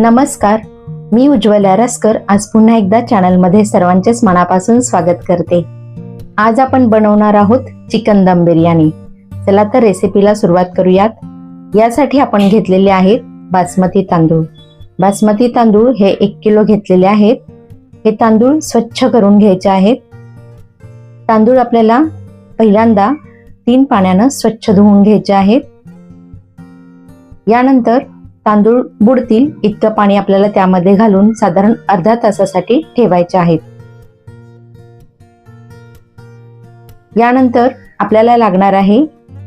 नमस्कार. मी उज्ज्वला रसकर आज पुन्हा एकदा चॅनलमध्ये सर्वांचेच मनापासून स्वागत करते. आज आपण बनवणार आहोत चिकन दम बिर्याणी. चला तर रेसिपीला सुरुवात करूयात. यासाठी आपण घेतलेले आहेत बासमती तांदूळ. बासमती तांदूळ हे एक किलो घेतलेले आहेत. हे तांदूळ स्वच्छ करून घ्यायचे आहेत. तांदूळ आपल्याला पहिल्यांदा तीन पाण्यानं स्वच्छ धुवून घ्यायचे आहेत. यानंतर तांदूळ बुडतील इतकं पाणी आपल्याला त्यामध्ये घालून साधारण अर्धा तासासाठी ठेवायचे आहेत. यानंतर आपल्याला लागणार आहे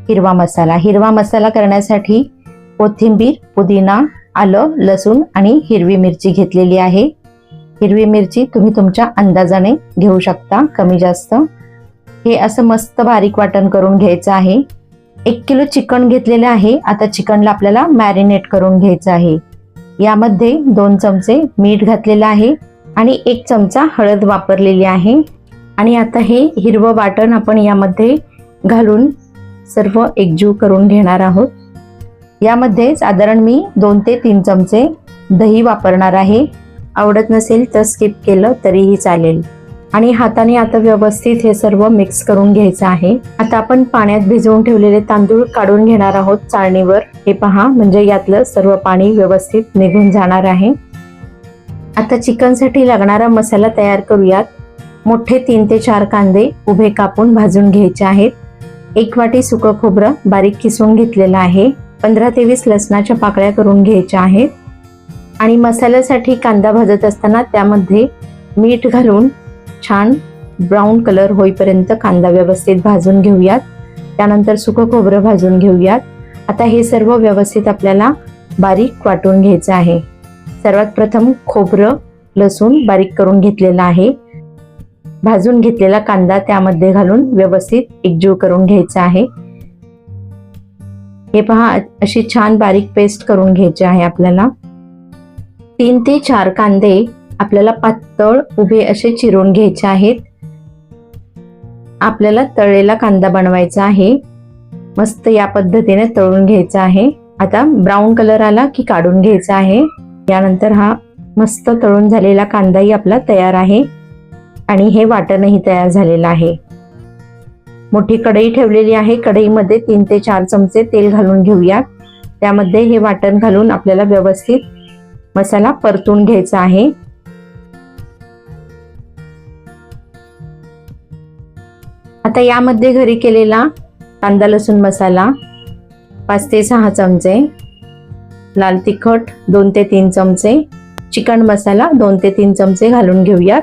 हिरवा मसाला. हिरवा मसाला करण्यासाठी कोथिंबीर पुदिना आलं लसूण आणि हिरवी मिरची घेतलेली आहे. हिरवी मिरची तुम्ही तुमच्या अंदाजाने घेऊ शकता कमी जास्त. हे असं मस्त बारीक वाटण करून घ्यायचं आहे. एक किलो चिकन घेतलेले आहे. आता चिकनला आपल्याला मॅरिनेट करून घ्यायचं आहे. यामध्ये दोन चमचे मीठ घातलेलं आहे आणि एक चमचा हळद वापरलेली आहे. आणि आता हे हिरवं वाटण आपण यामध्ये घालून सर्व एकजीव करून घेणार आहोत. यामध्ये साधारण मी दोन ते तीन चमचे दही वापरणार आहे. आवडत नसेल तर स्किप केलं तरीही चालेल. आणि हाताने आता व्यवस्थित हे सर्व मिक्स करून घ्यायचं आहे. आता आपण पाण्यात भिजवून ठेवलेले तांदूळ काढून घेणार आहोत चाळणीवर. हे पहा म्हणजे यातलं सर्व पाणी व्यवस्थित निघून जाणार आहे. आता चिकनसाठी लागणारा मसाला तयार करूयात. मोठे तीन ते चार कांदे उभे कापून भाजून घ्यायचे आहेत. एक वाटी सुकं खोबरं बारीक किसून घेतलेलं आहे. पंधरा ते वीस लसणाच्या पाकळ्या करून घ्यायच्या आहेत. आणि मसाल्यासाठी कांदा भाजत असताना त्यामध्ये मीठ घालून छान ब्राऊन कलर होईपर्यंत कांदा व्यवस्थित भाजून घेऊयात. त्यानंतर सुकं खोबरं भाजून घेऊयात. आता हे सर्व व्यवस्थित आपल्याला बारीक वाटून घ्यायचं आहे. सर्वात प्रथम खोबरं लसूण बारीक करून घेतलेलं आहे. भाजून घेतलेला कांदा त्यामध्ये घालून व्यवस्थित एकजीव करून घ्यायचा आहे. हे पहा अशी छान बारीक पेस्ट करून घ्यायची आहे आपल्याला. तीन ते चार कांदे आपल्याला पातळ उभे असे चिरून घ्यायचे आहेत. आपल्याला तळलेला कांदा बनवायचा आहे. मस्त या पद्धतीने तळून घ्यायचा आहे. आता ब्राऊन कलर आला की काढून घ्यायचा आहे. यानंतर हा मस्त तळून झालेला कांदाही आपला तयार आहे. आणि हे वाटणही तयार झालेलं आहे. मोठी कढई ठेवलेली आहे. कढईमध्ये तीन ते चार चमचे तेल घालून घेऊयात त्यामध्ये हे वाटण घालून आपल्याला व्यवस्थित मसाला परतून घ्यायचा आहे. आता यामध्ये घरी केलेला कांदा लसूण मसाला पाच ते सहा चमचे. लाल तिखट दोन ते तीन चमचे. चिकन मसाला दोन ते तीन चमचे घालून घेऊयात.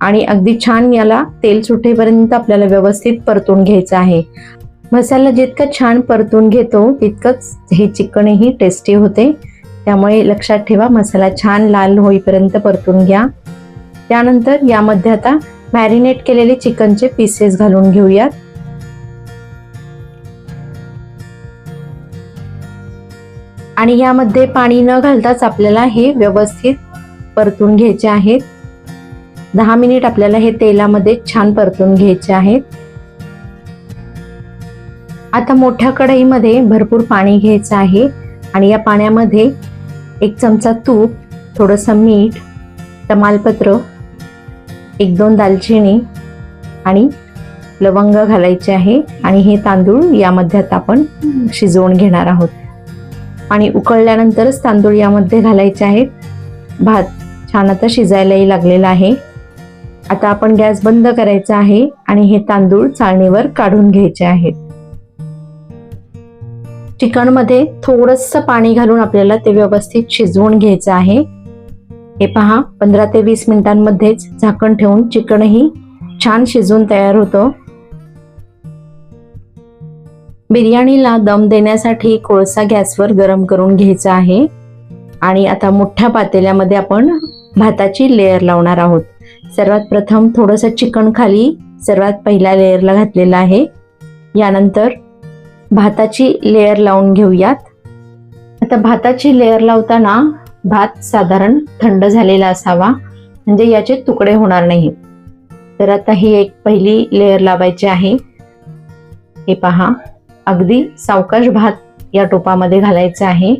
आणि अगदी छान याला तेल सुटेपर्यंत आपल्याला व्यवस्थित परतून घ्यायचं आहे. मसाला जितकं छान परतून घेतो तितकंच हे चिकनही टेस्टी होते. त्यामुळे लक्षात ठेवा मसाला छान लाल होईपर्यंत परतून घ्या. त्यानंतर यामध्ये आता मॅरिनेट केलेले चिकनचे पीसेस घालून घेऊयात. आणि यामध्ये पाणी न घालताच आपल्याला हे व्यवस्थित परतून घ्यायचे आहेत. दहा मिनिट आपल्याला हे तेलामध्ये छान परतून घ्यायचे आहेत. आता मोठ्या कढईमध्ये भरपूर पाणी घ्यायचं आहे आणि या पाण्यामध्ये एक चमचा तूप थोडंसं मीठ तमालपत्र एक दोन दालचिनी आणि लवंग घालायचे आहे आणि हे तांदूळ यामध्ये आता आपण शिजवून घेणार आहोत. आणि उकळल्यानंतरच तांदूळ यामध्ये घालायचे आहेत. भात छान आता शिजायलाही लागलेला आहे. आता आपण गॅस बंद करायचा आहे आणि हे तांदूळ चाळणीवर काढून घ्यायचे आहेत. चिकनमध्ये थोडंसं पाणी घालून आपल्याला ते व्यवस्थित शिजवून घ्यायचं आहे. हे पहा पंधरा ते वीस मिनिटांमध्येच झाकण ठेवून चिकनही छान शिजून तयार होतं. बिर्याणीला दम देण्यासाठी कोळसा गॅसवर गरम करून घ्यायचा आहे. आणि आता मोठ्या पातेल्यामध्ये आपण भाताची लेअर लावणार आहोत. सर्वात प्रथम थोडंसं चिकन खाली सर्वात पहिल्या लेअरला घातलेलं आहे. यानंतर भाताची लेअर लावून घेऊयात. आता भाताची लेअर लावताना भात साधारण थंड झालेला असावा म्हणजे याचे तुकडे होणार नाही. तर आता ही एक पहिली लेअर लावायची आहे. हे पहा अगदी सावकाश भात या टोपामध्ये घालायचा आहे.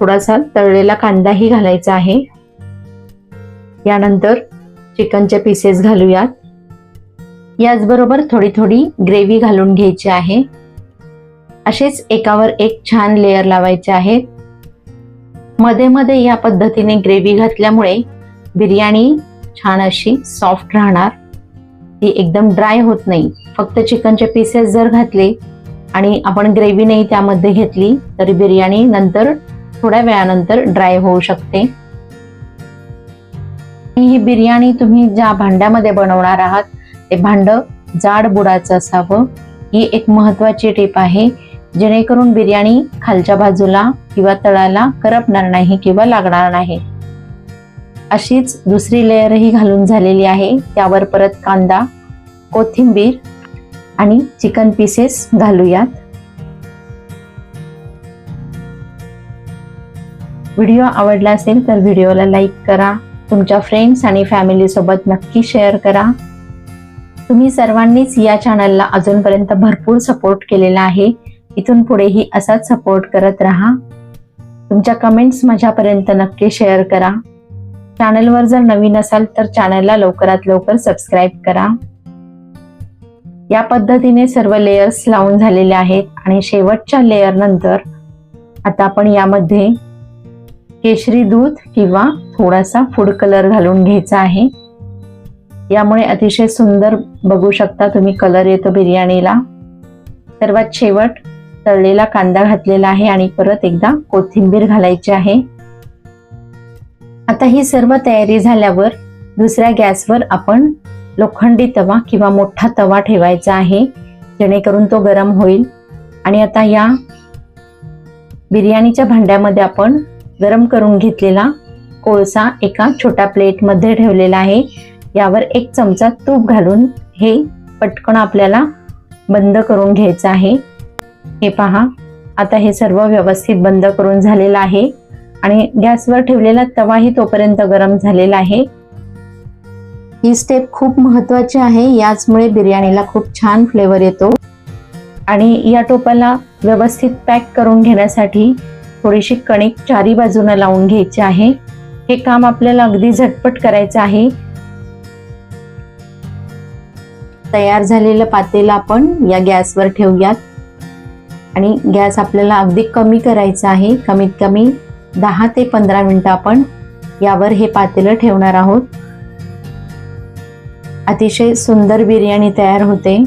थोडासा तळलेला कांदाही घालायचा आहे. यानंतर चिकनचे पीसेस घालूयात. याचबरोबर थोडी थोडी ग्रेव्ही घालून घ्यायची आहे. असेच एकावर एक छान लेअर लावायचे आहेत. मध्ये मध्ये या पद्धतीने ग्रेव्ही घातल्यामुळे बिर्याणी छान अशी सॉफ्ट राहणार. ती एकदम ड्राय होत नाही. फक्त चिकनचे पीसेस जर घातले आणि आपण ग्रेव्ही नाही त्यामध्ये घेतली तरी बिर्याणी नंतर थोड्या वेळानंतर ड्राय होऊ शकते. ही बिर्याणी तुम्ही ज्या भांड्यामध्ये बनवणार आहात ते भांड जाड बुडाचं असावं. ही एक महत्वाची टीप आहे. जेणेकरून बिर्याणी खालच्या बाजूला किंवा तळाला करपणार नाही किंवा लागणार नाही. अशीच दुसरी लेअरही घालून झालेली आहे. त्यावर परत कांदा कोथिंबीर आणि चिकन पीसेस घालूयात. व्हिडिओ आवडला असेल तर व्हिडिओला लाईक करा. तुमच्या फ्रेंड्स आणि फॅमिलीसोबत नक्की शेअर करा. तुम्ही सर्वांनीच या चॅनलला अजूनपर्यंत भरपूर सपोर्ट केलेला आहे. इथून पुढेही असाच सपोर्ट करत राहा. तुमच्या कमेंट्स माझ्यापर्यंत नक्की शेअर करा. चॅनलवर जर नवीन असाल तर चॅनलला लवकरात लवकर सबस्क्राईब करा. या पद्धतीने सर्व लेयर्स लावून झालेले आहेत आणि शेवटच्या लेअर नंतर आता आपण यामध्ये केशरी दूध किंवा थोडासा फूड कलर घालून घ्यायचा आहे. यामुळे अतिशय सुंदर बघू शकता तुम्ही कलर येतो बिर्याणीला. सर्वात शेवट तळलेला कांदा घातलेला आहे आणि परत एकदा कोथिंबीर घालायची आहे. आता ही सर्व तयारी झाल्यावर दुसऱ्या गॅसवर आपण लोखंडी तवा किंवा मोठा तवा ठेवायचा आहे जेणेकरून तो गरम होईल. आणि आता या बिर्याणीच्या भांड्यामध्ये आपण गरम करून घेतलेला कोळसा एका छोट्या प्लेटमध्ये ठेवलेला आहे. यावर एक चमचा तूप घालून हे पटकन आपल्याला बंद करून घ्यायचं आहे. हे पहा. आता हे सर्व व्यवस्थित बंद करून झालेलं आहे. आणि गॅसवर ठेवलेला तवाही तोपर्यंत गरम झालेला आहे. ही स्टेप खूप महत्वाची आहे. याचमुळे बिर्याणीला खूप छान फ्लेवर येतो. आणि या टोपाला व्यवस्थित पॅक करून घेण्यासाठी थोडीशी कणिक चारी बाजूनं लावून घ्यायची आहे. हे काम आपल्याला अगदी झटपट करायचं आहे. तयार झालेलं पातेलं आपण या गॅसवर ठेवूयात. आणि गॅस आपल्याला अगदी कमी करायचा आहे. कमीत कमी दहा ते पंधरा मिनटं आपण यावर हे पातेलं ठेवणार आहोत. अतिशय सुंदर बिर्याणी तयार होते.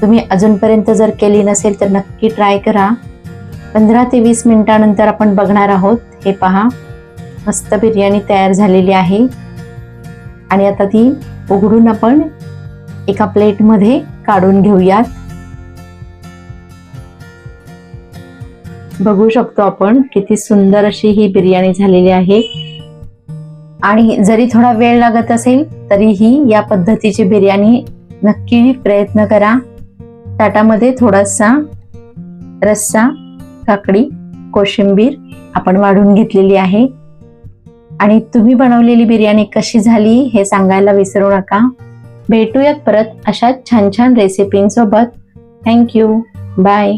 तुम्ही अजूनपर्यंत जर केली नसेल तर नक्की ट्राय करा. पंधरा ते वीस मिनटानंतर आपण बघणार आहोत. हे पहा मस्त बिर्याणी तयार झालेली आहे. आणि आता ती उघडून आपण एका प्लेटमध्ये काढून घेऊयात. बघू शकतो आपण किती सुंदर अशी ही बिर्याणी झालेली आहे. आणि जरी थोडा वेळ लागत असेल तरीही या पद्धतीची बिर्याणी नक्की प्रयत्न करा. ताटामध्ये थोडासा रस्सा काकडी कोशिंबीर आपण वाढून घेतलेली आहे. आणि तुम्ही बनवलेली बिर्याणी कशी झाली हे सांगायला विसरू नका. भेटूयात परत अशाच छान छान रेसिपींसोबत थँक्यू बाय